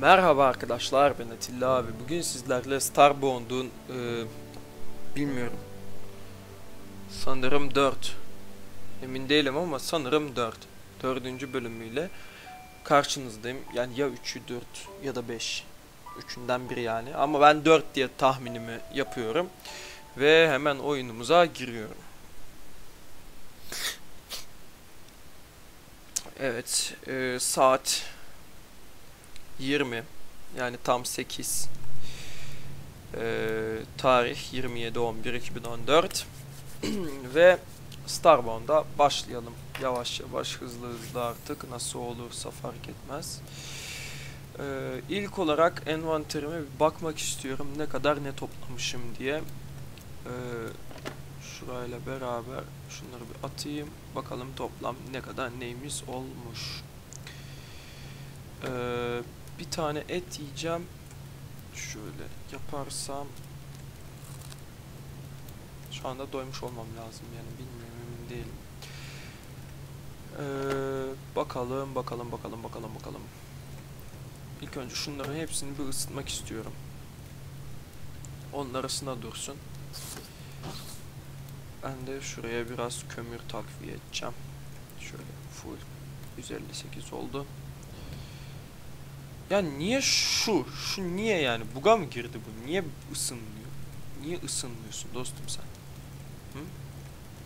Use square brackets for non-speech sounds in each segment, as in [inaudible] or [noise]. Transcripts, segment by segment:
Merhaba arkadaşlar ben Atilla abi. Bugün sizlerle Starbound'un e, bilmiyorum. Sanırım 4. Emin değilim ama sanırım 4. Dördüncü bölümüyle karşınızdayım. Yani ya 3'ü 4 ya da 5. Üçünden biri yani. Ama ben 4 diye tahminimi yapıyorum. Ve hemen oyunumuza giriyorum. Evet. e, saat 20 yani tam 8 ee, tarih 27 11 2014 ve Starbound'a başlayalım. Yavaş yavaş hızlı hızlı artık. Nasıl olursa fark etmez. Ee, ilk olarak envanterime bir bakmak istiyorum. Ne kadar ne toplamışım diye. Ee, şurayla beraber şunları bir atayım. Bakalım toplam ne kadar neyimiz olmuş. Ee, bir tane et yiyeceğim. Şöyle yaparsam şu anda doymuş olmam lazım yani bilmiyorum emin değilim. Ee, bakalım bakalım bakalım bakalım bakalım. İlk önce şunların hepsini bir ısıtmak istiyorum. Onun arasına dursun. Ben de şuraya biraz kömür takviye edeceğim. Şöyle full 158 oldu. Ya niye şu? Şu niye yani? Buga mı girdi bu? Niye ısınmıyor? Niye ısınmıyorsun dostum sen? Hı?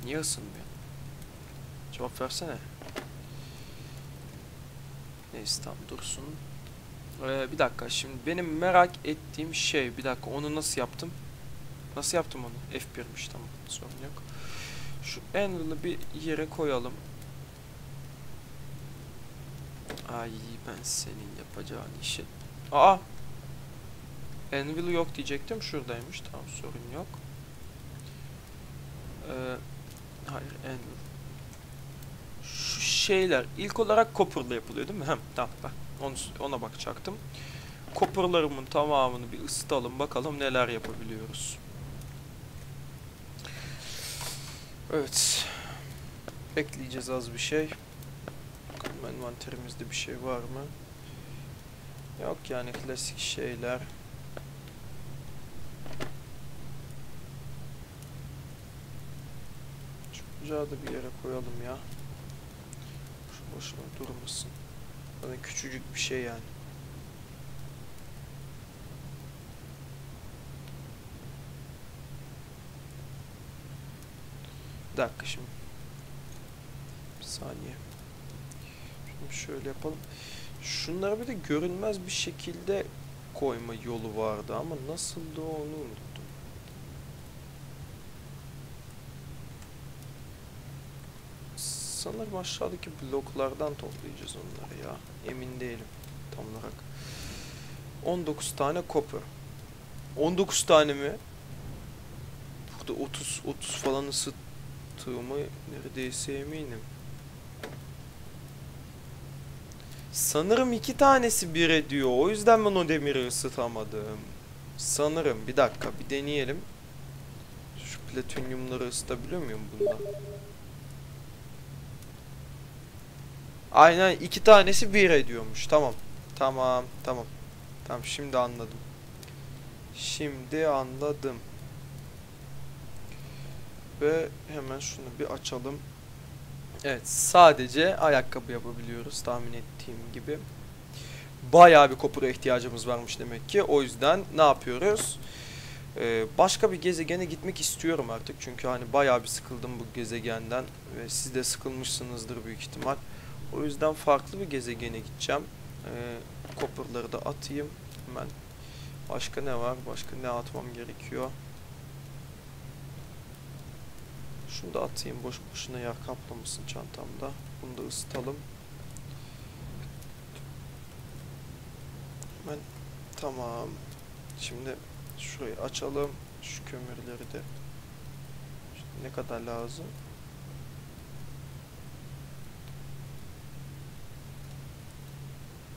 Niye ısınmıyor? Cevap versene. Neyse tamam dursun. Ee, bir dakika şimdi benim merak ettiğim şey bir dakika onu nasıl yaptım? Nasıl yaptım onu? F1'miş tamam sorun yok. Şu anvil'ı bir yere koyalım. Ay ben senin yapacağın işi. Aa! Anvil yok diyecektim. Şuradaymış. Tamam sorun yok. Ee, hayır Anvil. Şu şeyler ilk olarak copper'la yapılıyor değil mi? Hem tamam bak. Onu, ona bakacaktım. Copper'larımın tamamını bir ısıtalım. Bakalım neler yapabiliyoruz. Evet. Bekleyeceğiz az bir şey. Envanterimizde bir şey var mı? Yok yani klasik şeyler. Şu da bir yere koyalım ya. Şu boşuna durmasın. Zaten küçücük bir şey yani. Bir dakika şimdi. Bir saniye. Şöyle yapalım. Şunları bir de görünmez bir şekilde koyma yolu vardı ama nasıldı onu unuttum. Sanırım aşağıdaki bloklardan toplayacağız onları ya. Emin değilim tam olarak. 19 tane copper. 19 tane mi? Burada 30 30 falan ısıttığımı neredeyse eminim. Sanırım iki tanesi bir ediyor. O yüzden ben o demiri ısıtamadım. Sanırım. Bir dakika bir deneyelim. Şu platinyumları ısıtabiliyor muyum bunda? Aynen iki tanesi bir ediyormuş. Tamam. Tamam. Tamam. Tamam şimdi anladım. Şimdi anladım. Ve hemen şunu bir açalım. Evet sadece ayakkabı yapabiliyoruz tahmin ettiğim gibi. Bayağı bir kopura ihtiyacımız varmış demek ki. O yüzden ne yapıyoruz? Ee, başka bir gezegene gitmek istiyorum artık. Çünkü hani bayağı bir sıkıldım bu gezegenden. Ve siz de sıkılmışsınızdır büyük ihtimal. O yüzden farklı bir gezegene gideceğim. Ee, kopurları da atayım. Hemen. Başka ne var? Başka ne atmam gerekiyor? Şunu da atayım boş boşuna yer kaplamasın çantamda. Bunu da ısıtalım. Ben tamam. Şimdi şurayı açalım. Şu kömürleri de Şimdi ne kadar lazım?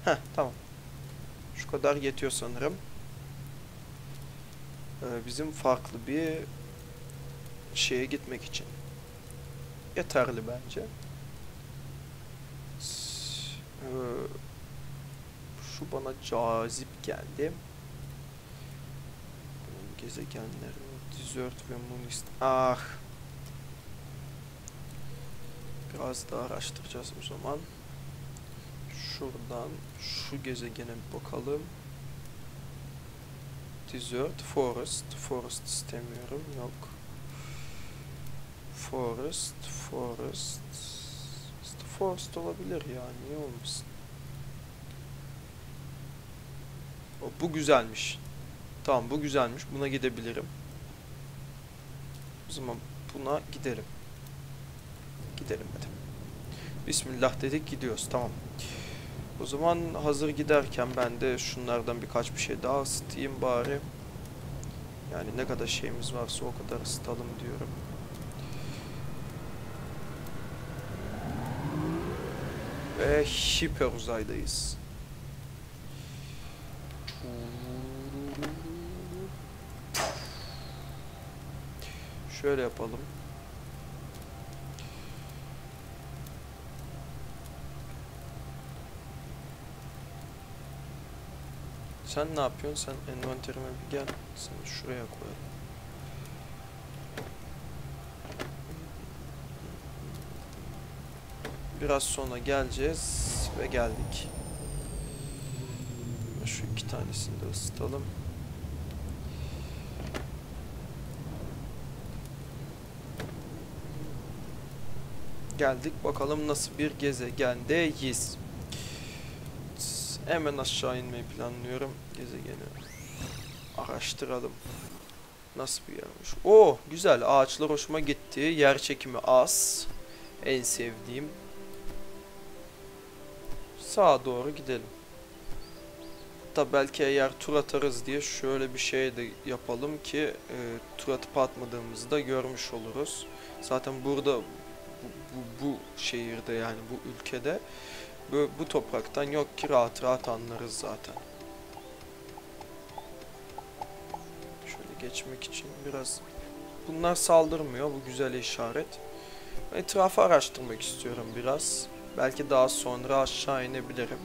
Heh tamam. Şu kadar yetiyor sanırım. Ee, bizim farklı bir şeye gitmek için. Yeterli bence. Ee, şu bana cazip geldi. Bunun Desert ve Moonist. Ah. Biraz daha araştıracağız o zaman. Şuradan şu gezegene bakalım. Desert, Forest. Forest istemiyorum. Yok. Forest, Forest. İşte Forest olabilir ya. Niye olmasın? O, bu güzelmiş. Tamam bu güzelmiş. Buna gidebilirim. O zaman buna gidelim. Gidelim hadi. Bismillah dedik gidiyoruz. Tamam. O zaman hazır giderken ben de şunlardan birkaç bir şey daha ısıtayım bari. Yani ne kadar şeyimiz varsa o kadar ısıtalım diyorum. Ve hiper uzaydayız. Şöyle yapalım. Sen ne yapıyorsun? Sen envanterime bir gel. Seni şuraya koyalım. Biraz sonra geleceğiz ve geldik. Şu iki tanesini de ısıtalım. Geldik bakalım nasıl bir gezegendeyiz. Hemen aşağı inmeyi planlıyorum. Gezegeni araştıralım. Nasıl bir yermiş? Oo güzel ağaçlar hoşuma gitti. Yer çekimi az. En sevdiğim. Sağa doğru gidelim. Hatta belki eğer tur atarız diye şöyle bir şey de yapalım ki e, tur atıp atmadığımızı da görmüş oluruz. Zaten burada bu, bu, bu şehirde yani bu ülkede bu, bu topraktan yok ki rahat rahat anlarız zaten. Şöyle geçmek için biraz... Bunlar saldırmıyor bu güzel işaret. Etrafı araştırmak istiyorum biraz. Belki daha sonra aşağı inebilirim.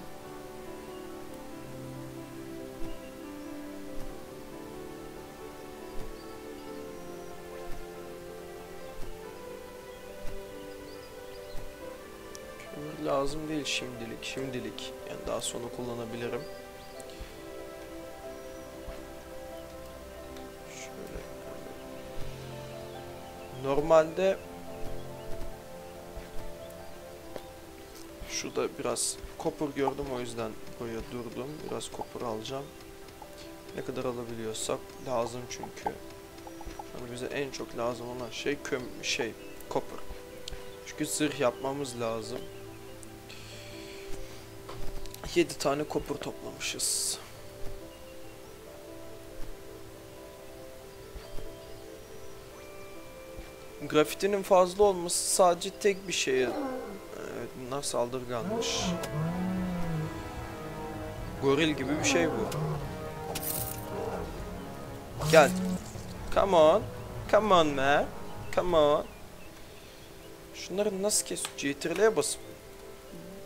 Kömür lazım değil şimdilik. Şimdilik. Yani daha sonra kullanabilirim. Normalde Şurada biraz kopur gördüm o yüzden buraya durdum. Biraz kopur alacağım. Ne kadar alabiliyorsak lazım çünkü. Yani bize en çok lazım olan şey köm şey kopur. Çünkü zırh yapmamız lazım. 7 tane kopur toplamışız. Grafitinin fazla olması sadece tek bir şeye bunlar saldırganmış. Goril gibi bir şey bu. Gel. Come on. Come on man. Come on. Şunları nasıl kes? CTRL'ye basıp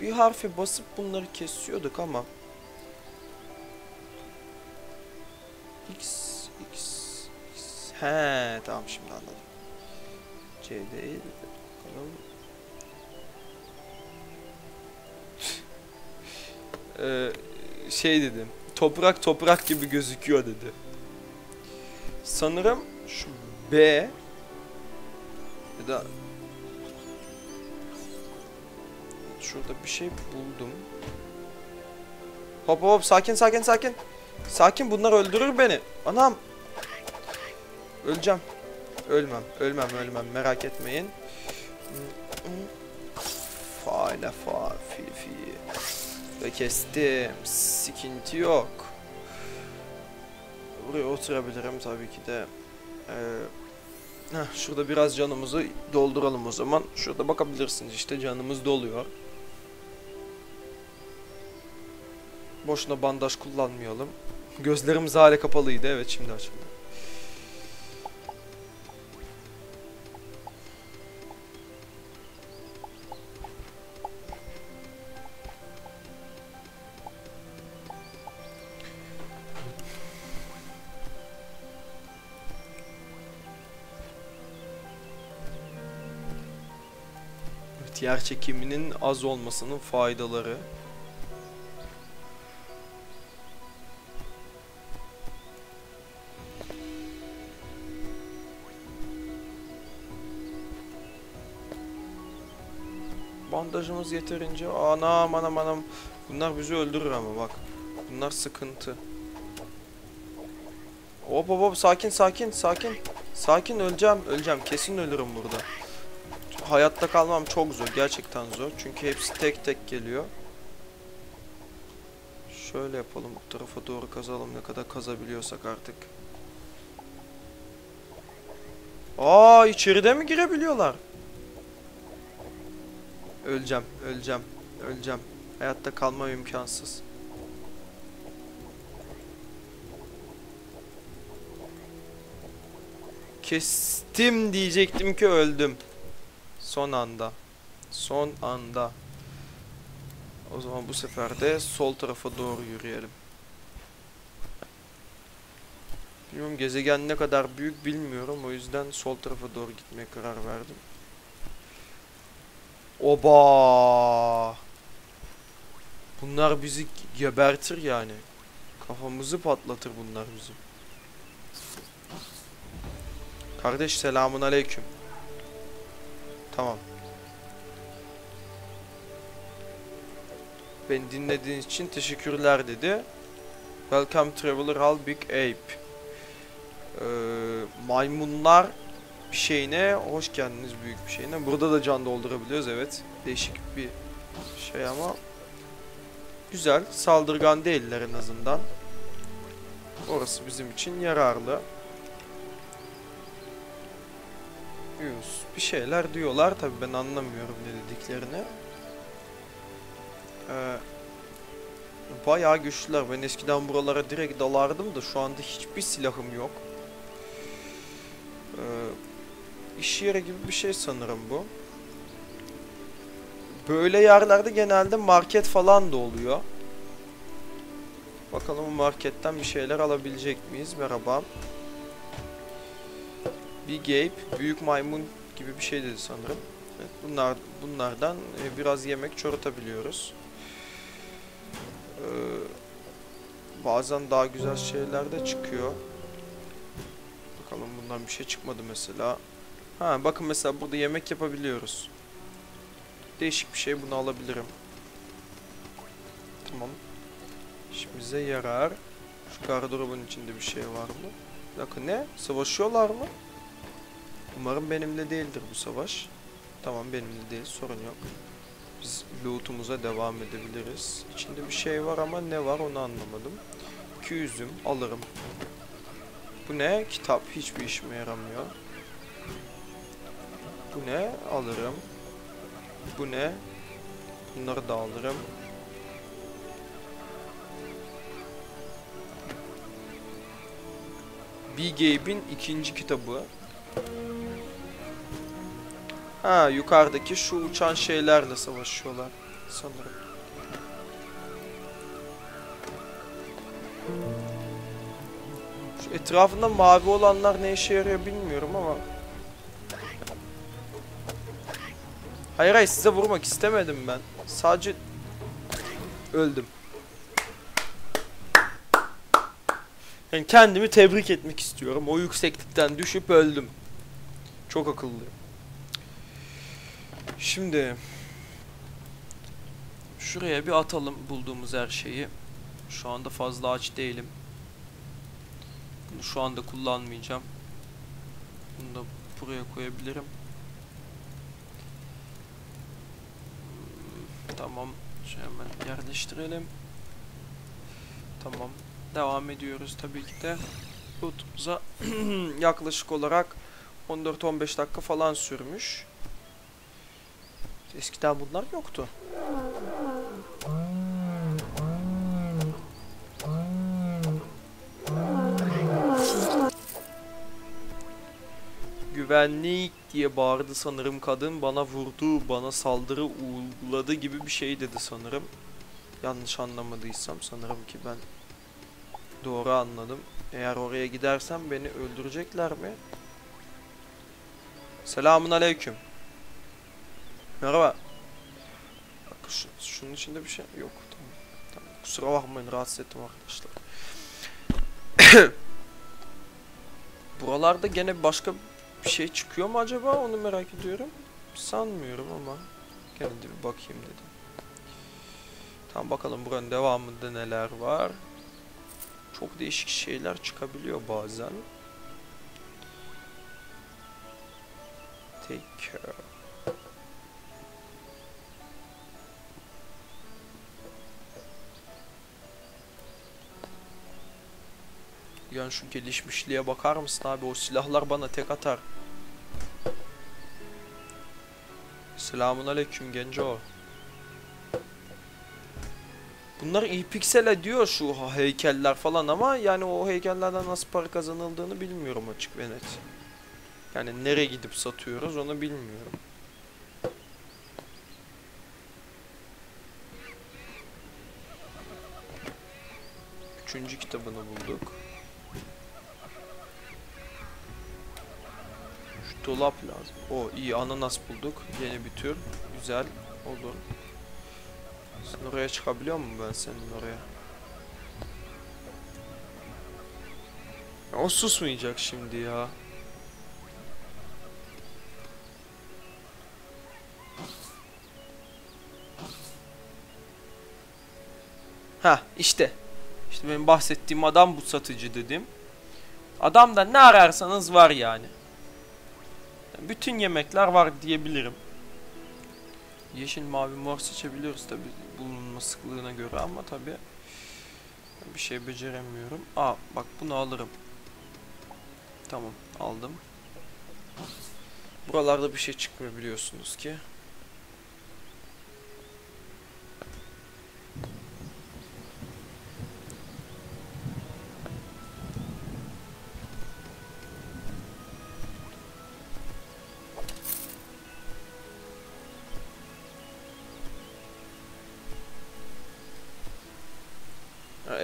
bir harfe basıp bunları kesiyorduk ama X X X He tamam şimdi anladım. C değil. Bakalım. Ee, şey dedim. Toprak toprak gibi gözüküyor dedi. Sanırım şu B ya da şurada bir şey buldum. Hop hop sakin sakin sakin. Sakin bunlar öldürür beni. Anam. Öleceğim. Ölmem. Ölmem ölmem merak etmeyin. Faile fa fi fi. Ve kestim. Sıkıntı yok. Buraya oturabilirim tabii ki de. Ee, heh, şurada biraz canımızı dolduralım o zaman. Şurada bakabilirsiniz işte canımız doluyor. Boşuna bandaj kullanmayalım. Gözlerimiz hala kapalıydı. Evet şimdi açıldı. Yer çekiminin az olmasının faydaları. Bandajımız yeterince. Anam anam anam. Bunlar bizi öldürür ama bak. Bunlar sıkıntı. Hop hop hop sakin sakin sakin. Sakin öleceğim öleceğim. Kesin ölürüm burada. Hayatta kalmam çok zor. Gerçekten zor. Çünkü hepsi tek tek geliyor. Şöyle yapalım. Bu tarafa doğru kazalım. Ne kadar kazabiliyorsak artık. Aa içeride mi girebiliyorlar? Öleceğim, öleceğim, öleceğim. Hayatta kalmam imkansız. Kestim diyecektim ki öldüm. Son anda. Son anda. O zaman bu sefer de sol tarafa doğru yürüyelim. Bilmiyorum gezegen ne kadar büyük bilmiyorum. O yüzden sol tarafa doğru gitmeye karar verdim. Oba! Bunlar bizi gebertir yani. Kafamızı patlatır bunlar bizim. Kardeş selamun aleyküm. Tamam. Beni dinlediğiniz için teşekkürler dedi. Welcome Traveler Hall Big Ape. Ee, maymunlar bir şeyine hoş geldiniz büyük bir şeyine. Burada da can doldurabiliyoruz evet. Değişik bir şey ama güzel. Saldırgan değiller en azından. Orası bizim için yararlı. Yus. Bir şeyler diyorlar tabi ben anlamıyorum ne dediklerini. Ee, bayağı güçlüler. Ben eskiden buralara direkt dalardım da şu anda hiçbir silahım yok. Ee, iş yeri gibi bir şey sanırım bu. Böyle yerlerde genelde market falan da oluyor. Bakalım marketten bir şeyler alabilecek miyiz? Merhaba. Big Ape, büyük maymun gibi bir şey dedi sanırım. Evet, bunlar bunlardan e, biraz yemek çoratabiliyoruz. Ee, bazen daha güzel şeyler de çıkıyor. Bakalım bundan bir şey çıkmadı mesela. Ha bakın mesela burada yemek yapabiliyoruz. Değişik bir şey bunu alabilirim. Tamam. İşimize yarar. Şu gardırobun içinde bir şey var mı? Dakika ne? Savaşıyorlar mı? Umarım benimle değildir bu savaş. Tamam benimle değil sorun yok. Biz loot'umuza devam edebiliriz. İçinde bir şey var ama ne var onu anlamadım. 200'üm alırım. Bu ne? Kitap hiçbir işime yaramıyor. Bu ne? Alırım. Bu ne? Bunları da alırım. B. Gabe'in ikinci kitabı. Ha yukarıdaki şu uçan şeylerle savaşıyorlar sanırım. Şu etrafında mavi olanlar ne işe yarıyor bilmiyorum ama. Hayır hayır size vurmak istemedim ben. Sadece öldüm. Yani kendimi tebrik etmek istiyorum. O yükseklikten düşüp öldüm. Çok akıllıyım. Şimdi şuraya bir atalım bulduğumuz her şeyi. Şu anda fazla aç değilim. Bunu şu anda kullanmayacağım. Bunu da buraya koyabilirim. Tamam. Şu hemen yerleştirelim. Tamam. Devam ediyoruz tabii ki de. Loot'umuza [clears throat] yaklaşık olarak 14-15 dakika falan sürmüş. Eskiden bunlar yoktu. Güvenlik diye bağırdı sanırım kadın. Bana vurdu, bana saldırı uyguladı gibi bir şey dedi sanırım. Yanlış anlamadıysam sanırım ki ben doğru anladım. Eğer oraya gidersem beni öldürecekler mi? Selamun aleyküm. Merhaba. Şu- şunun içinde bir şey yok. Tamam. tamam. Kusura bakmayın rahatsız ettim arkadaşlar. [coughs] Buralarda gene başka bir şey çıkıyor mu acaba onu merak ediyorum. Sanmıyorum ama gene bir bakayım dedim. Tamam bakalım buranın devamında neler var. Çok değişik şeyler çıkabiliyor bazen. Take care. Yani şu gelişmişliğe bakar mısın abi? O silahlar bana tek atar. Selamun aleyküm genco. Bunlar iyi piksel ediyor şu heykeller falan ama yani o heykellerden nasıl para kazanıldığını bilmiyorum açık ve net. Yani nereye gidip satıyoruz onu bilmiyorum. Üçüncü kitabını bulduk. Dolap lazım. O iyi ananas bulduk. Yeni bir tür. Güzel olur. Sen oraya çıkabiliyor muyum ben senin oraya? Ya o susmayacak şimdi ya. Ha işte. İşte benim bahsettiğim adam bu satıcı dedim. Adamda ne ararsanız var yani. Bütün yemekler var diyebilirim. Yeşil, mavi, mor seçebiliyoruz tabi bulunma sıklığına göre ama tabi bir şey beceremiyorum. Aa bak bunu alırım. Tamam aldım. Buralarda bir şey çıkmıyor biliyorsunuz ki.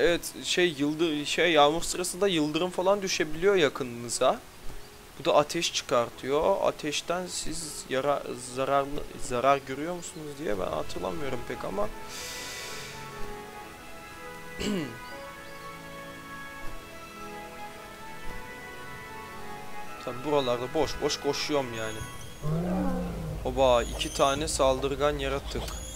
Evet şey yıldı şey yağmur sırasında yıldırım falan düşebiliyor yakınınıza. Bu da ateş çıkartıyor. Ateşten siz yara zararlı zarar görüyor musunuz diye ben hatırlamıyorum pek ama [clears throat] Tabi buralarda boş boş koşuyorum yani. Oba iki tane saldırgan yaratık.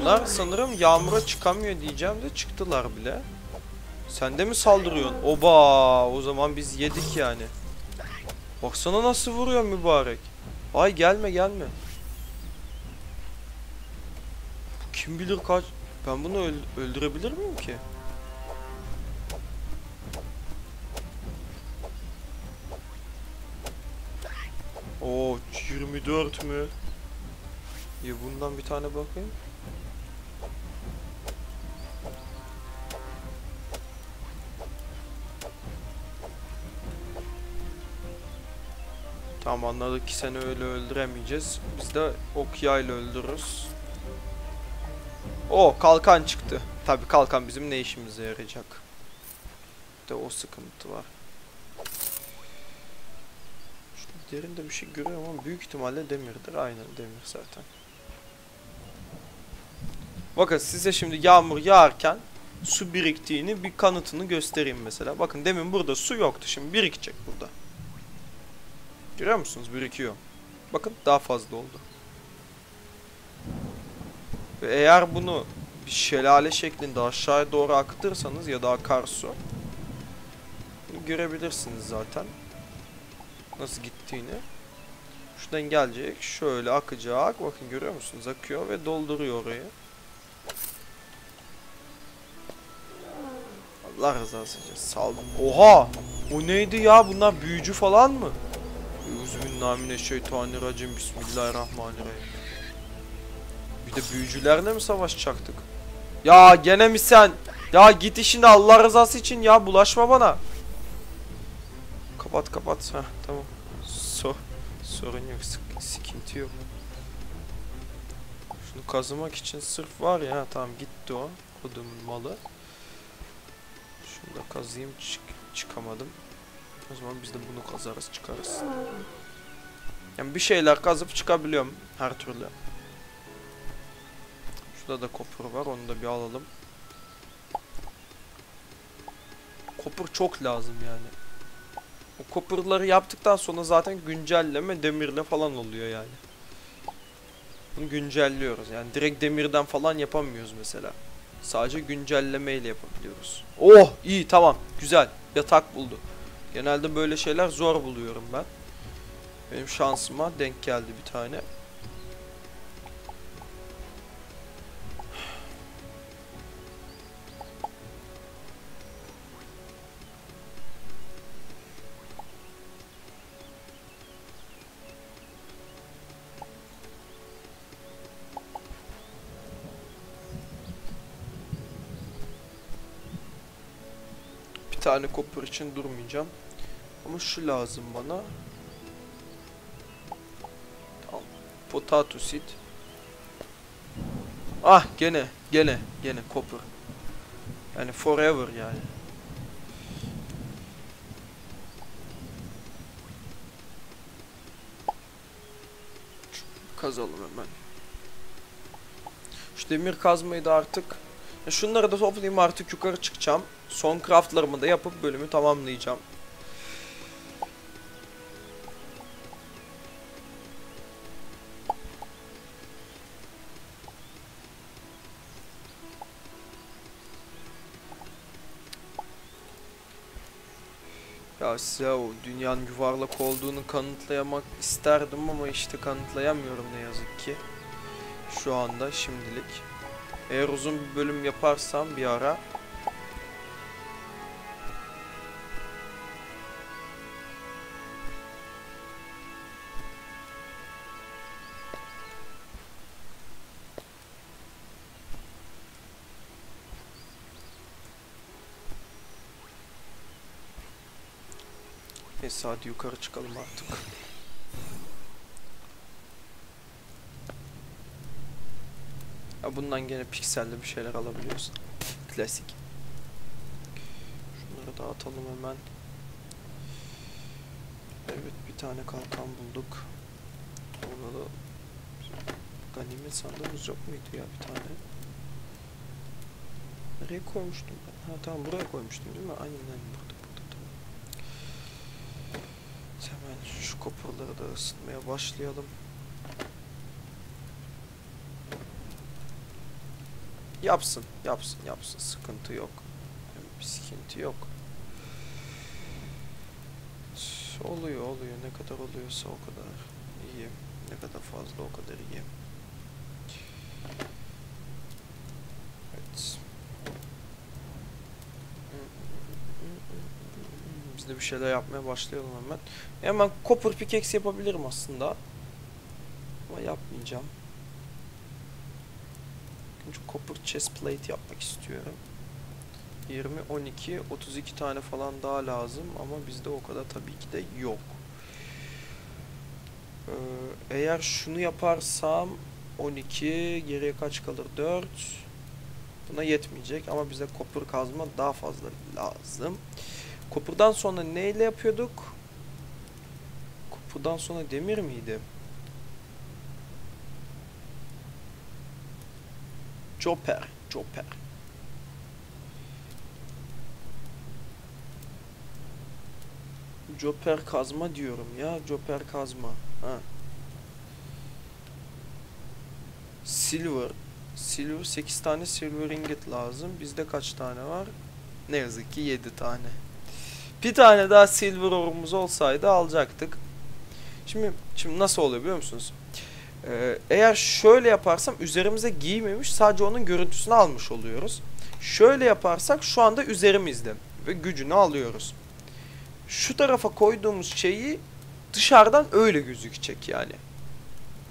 Bunlar sanırım yağmura çıkamıyor diyeceğim de çıktılar bile. Sen de mi saldırıyorsun? Oba o zaman biz yedik yani. Baksana nasıl vuruyor mübarek. Ay gelme gelme. Kim bilir kaç... Ben bunu öl- öldürebilir miyim ki? Oo 24 mü? Ya bundan bir tane bakayım. Tamam anladık ki seni öyle öldüremeyeceğiz. Biz de ok yayla öldürürüz. O kalkan çıktı. Tabi kalkan bizim ne işimize yarayacak. Bir de o sıkıntı var. Şurada derinde bir şey görüyorum ama büyük ihtimalle demirdir. Aynen demir zaten. Bakın size şimdi yağmur yağarken su biriktiğini bir kanıtını göstereyim mesela. Bakın demin burada su yoktu. Şimdi birikecek burada. Görüyor musunuz? Birikiyor. Bakın daha fazla oldu. Ve eğer bunu bir şelale şeklinde aşağıya doğru akıtırsanız ya da akarsu görebilirsiniz zaten. Nasıl gittiğini. Şuradan gelecek. Şöyle akacak. Bakın görüyor musunuz? Akıyor ve dolduruyor orayı. Allah rızası için saldım. Oha! O neydi ya? Bunlar büyücü falan mı? Euzubillahimineşşeytanirracim. Bismillahirrahmanirrahim. Bir de büyücülerle mi savaşacaktık? Ya gene mi sen? Ya git işine Allah rızası için ya bulaşma bana. Kapat kapat. Heh tamam. So sorun yok. sık- sıkıntı yok. Şunu kazımak için sırf var ya. Tamam gitti o. Kodumun malı. Şunu da kazıyım. Çık çıkamadım. O zaman biz de bunu kazarız çıkarız. Yani bir şeyler kazıp çıkabiliyorum her türlü. Şurada da copper var. Onu da bir alalım. Copper çok lazım yani. O copper'ları yaptıktan sonra zaten güncelleme demirle falan oluyor yani. Bunu güncelliyoruz. Yani direkt demirden falan yapamıyoruz mesela. Sadece güncelleme ile yapabiliyoruz. Oh iyi tamam güzel yatak buldu. Genelde böyle şeyler zor buluyorum ben. Benim şansıma denk geldi bir tane. Bir tane copper için durmayacağım. Ama şu lazım bana. Tamam. Potato seed. Ah gene gene gene copper. Yani forever yani. Kazalım hemen. Şu demir kazmayı da artık şunları da toplayayım artık yukarı çıkacağım. Son craftlarımı da yapıp bölümü tamamlayacağım. Ya size o dünyanın yuvarlak olduğunu kanıtlayamak isterdim ama işte kanıtlayamıyorum ne yazık ki. Şu anda şimdilik. Eğer uzun bir bölüm yaparsam bir ara Neyse hadi yukarı çıkalım artık. Ya bundan gene pikselli bir şeyler alabiliyorsun. Klasik. Şunları dağıtalım hemen. Evet bir tane kalkan bulduk. Orada da ganimet sandığımız yok muydu ya bir tane? Nereye koymuştum ben? Ha tamam buraya koymuştum değil mi? Aynen aynen burada burada tamam. Hemen şu kopurları da ısıtmaya başlayalım. Yapsın, yapsın, yapsın. Sıkıntı yok. Bir sıkıntı yok. Oluyor, oluyor. Ne kadar oluyorsa o kadar iyi. Ne kadar fazla o kadar iyi. Evet. Biz de bir şeyler yapmaya başlayalım hemen. Hemen copper pickaxe yapabilirim aslında. Ama yapmayacağım. Copper chest plate yapmak istiyorum. 20, 12, 32 tane falan daha lazım ama bizde o kadar tabii ki de yok. Ee, eğer şunu yaparsam 12, geriye kaç kalır? 4. Buna yetmeyecek ama bize copper kazma daha fazla lazım. Copper'dan sonra neyle yapıyorduk? Copper'dan sonra demir miydi? Chopper, chopper. Chopper kazma diyorum ya. Chopper kazma. Ha. Silver. Silver 8 tane silver ingot lazım. Bizde kaç tane var? Ne yazık ki 7 tane. Bir tane daha silver orumuz olsaydı alacaktık. Şimdi şimdi nasıl oluyor biliyor musunuz? Ee, eğer şöyle yaparsam üzerimize giymemiş sadece onun görüntüsünü almış oluyoruz. Şöyle yaparsak şu anda üzerimizde ve gücünü alıyoruz. Şu tarafa koyduğumuz şeyi dışarıdan öyle gözükecek yani.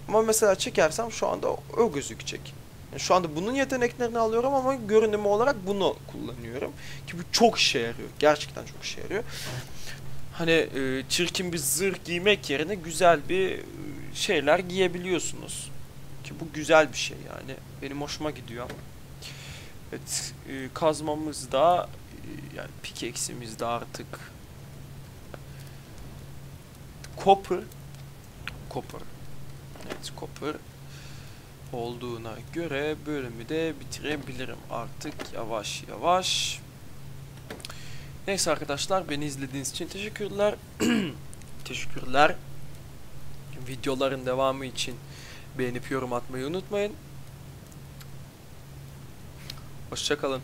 Ama mesela çekersem şu anda o gözükecek. Yani şu anda bunun yeteneklerini alıyorum ama görünümü olarak bunu kullanıyorum. Ki bu çok işe yarıyor. Gerçekten çok işe yarıyor. Hani e, çirkin bir zırh giymek yerine güzel bir şeyler giyebiliyorsunuz. Ki bu güzel bir şey yani. Benim hoşuma gidiyor. Evet, e, kazmamız da e, yani pickaxe'imiz de artık copper copper. Evet, copper. olduğuna göre bölümü de bitirebilirim artık yavaş yavaş. Neyse arkadaşlar beni izlediğiniz için teşekkürler. [clears throat] teşekkürler. Videoların devamı için beğenip yorum atmayı unutmayın. Hoşçakalın.